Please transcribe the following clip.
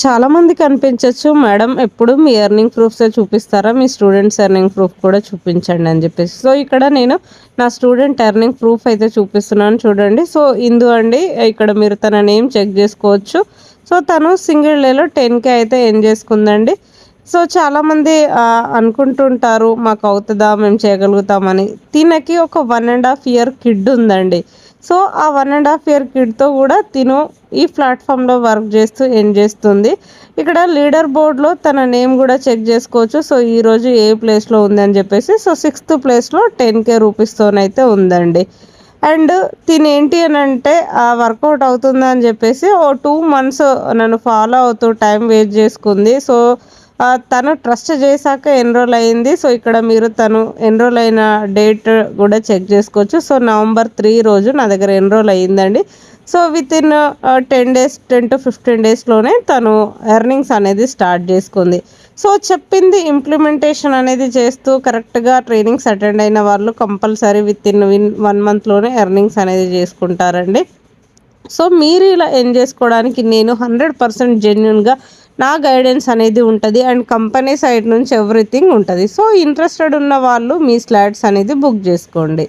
చాలామందికి అనిపించవచ్చు మేడం ఎప్పుడు మీ ఎర్నింగ్ ప్రూఫ్సే చూపిస్తారా? మీ స్టూడెంట్స్ ఎర్నింగ్ ప్రూఫ్ కూడా చూపించండి అని చెప్పేసి. సో ఇక్కడ నేను నా స్టూడెంట్ ఎర్నింగ్ ప్రూఫ్ అయితే చూపిస్తున్నాను చూడండి. సో ఇందు అండి ఇక్కడ మీరు తన నేమ్ చెక్ చేసుకోవచ్చు. సో తను సింగిల్ డేలో టెన్ కే అయితే ఏం చేసుకుందండి. సో చాలామంది అనుకుంటుంటారు మాకు అవుతుందా? మేము చేయగలుగుతామని. తినకి ఒక one and half year kid ఉందండి. సో ఆ వన్ అండ్ హాఫ్ ఇయర్ కిడ్తో కూడా తిను ఈ ప్లాట్ఫామ్లో వర్క్ చేస్తూ ఏం చేస్తుంది. ఇక్కడ లీడర్ బోర్డ్లో తన నేమ్ కూడా చెక్ చేసుకోవచ్చు. సో ఈరోజు ఏ ప్లేస్లో ఉంది అని చెప్పేసి సో సిక్స్త్ ప్లేస్లో టెన్ కే రూపీస్తోనైతే ఉందండి. అండ్ తినేంటి ఏంటి అని అంటే ఆ వర్కౌట్ అవుతుందని చెప్పేసి ఓ టూ మంత్స్ నన్ను ఫాలో అవుతూ టైం వేస్ట్ చేసుకుంది. సో తను ట్రస్ట్ చేశాక ఎన్రోల్ అయింది. సో ఇక్కడ మీరు తను ఎన్రోల్ అయిన డేట్ కూడా చెక్ చేసుకోవచ్చు. సో నవంబర్ త్రీ రోజు నా దగ్గర ఎన్రోల్ అయ్యిందండి. So within ten days ten to fifteen డేస్లోనే తను ఎర్నింగ్స్ అనేది స్టార్ట్ చేసుకుంది. సో చెప్పింది ఇంప్లిమెంటేషన్ అనేది చేస్తూ కరెక్ట్గా ట్రైనింగ్స్ అటెండ్ అయిన వాళ్ళు compulsory within win one మంత్లోనే ఎర్నింగ్స్ అనేది చేసుకుంటారండి. సో మీరు ఇలా ఎన్ చేసుకోవడానికి నేను హండ్రెడ్ పర్సెంట్ జెన్యున్గా నా గైడెన్స్ అనేది ఉంటుంది అండ్ కంపెనీ సైడ్ నుంచి ఎవ్రీథింగ్ ఉంటుంది. సో ఇంట్రెస్టెడ్ ఉన్న వాళ్ళు మీ స్లాట్స్ అనేది బుక్ చేసుకోండి.